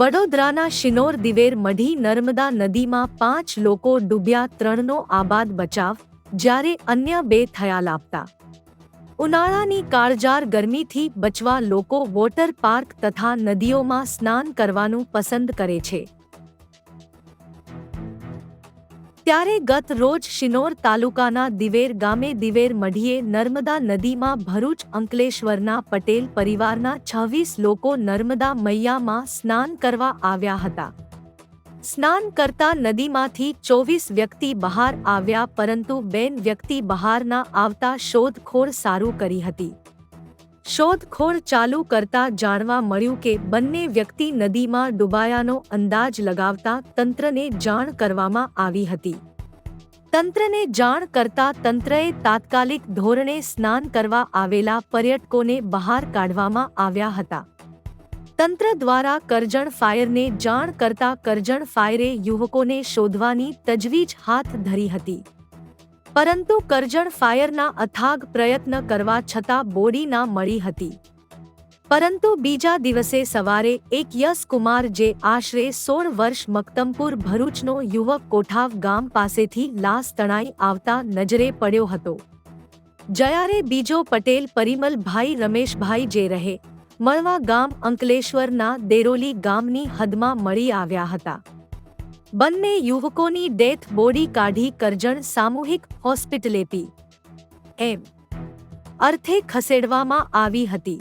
વડોદરાના શિનોર દિવેર મઢી નર્મદા નદીમાં પાંચ લોકો ડૂબ્યા, ત્રણનો આબાદ બચાવ, જ્યારે અન્ય બે થયા લાપતા. ઉનાળાની કાળજાર ગરમીથી બચવા લોકો વોટર પાર્ક તથા નદીઓમાં સ્નાન કરવાનું પસંદ કરે છે. ત્યારે ગત રોજ શિનોર તાલુકાના દિવેર ગામે દિવેર મઢીએ નર્મદા નદીમાં ભરૂચ અંકલેશ્વરના પટેલ પરિવારના છવ્વીસ લોકો નર્મદા મૈયામાં સ્નાન કરવા આવ્યા હતા. સ્નાન કરતા નદીમાંથી ચોવીસ વ્યક્તિ બહાર આવ્યા પરંતુ બેન વ્યક્તિ બહાર ના આવતા શોધખોળ સારું કરી હતી. શોધખોળ ચાલુ કરતા જાણવા મળ્યું કે બંને વ્યક્તિ નદીમાં ડૂબાયાનો અંદાજ લગાવતા તંત્રને જાણ કરવામાં આવી હતી. તંત્રને જાણ કરતા તંત્રએ તાત્કાલિક ધોરણે સ્નાન કરવા આવેલા પર્યટકોને બહાર કાઢવામાં આવ્યા હતા. તંત્ર દ્વારા કરજણ ફાયરને જાણ કરતા કરજણ ફાયરે યુવકોને શોધવાની તજવીજ હાથ ધરી હતી. પરંતુ કરજણ ફાયરના અથાગ પ્રયત્ન કરવા છતાં બોડી ના મળી હતી. પરંતુ બીજા દિવસે સવારે એક યશ કુમાર જે આશરે સોળ વર્ષ મક્તમપુર ભરૂચનો યુવક કોઠાવ ગામ પાસેથી લાશ તણાઈ આવતા નજરે પડ્યો હતો. જયારે બીજો પટેલ પરિમલભાઈ રમેશભાઈ જે રહે, મળવા ગામ અંકલેશ્વરના દેરોલી ગામની હદમાં મળી આવ્યા હતા. બંને યુવકોની ડેથ બોડી કાઢી કરજણ સામૂહિક હોસ્પિટલેથી. એમ. અર્થે ખસેડવામાં આવી હતી.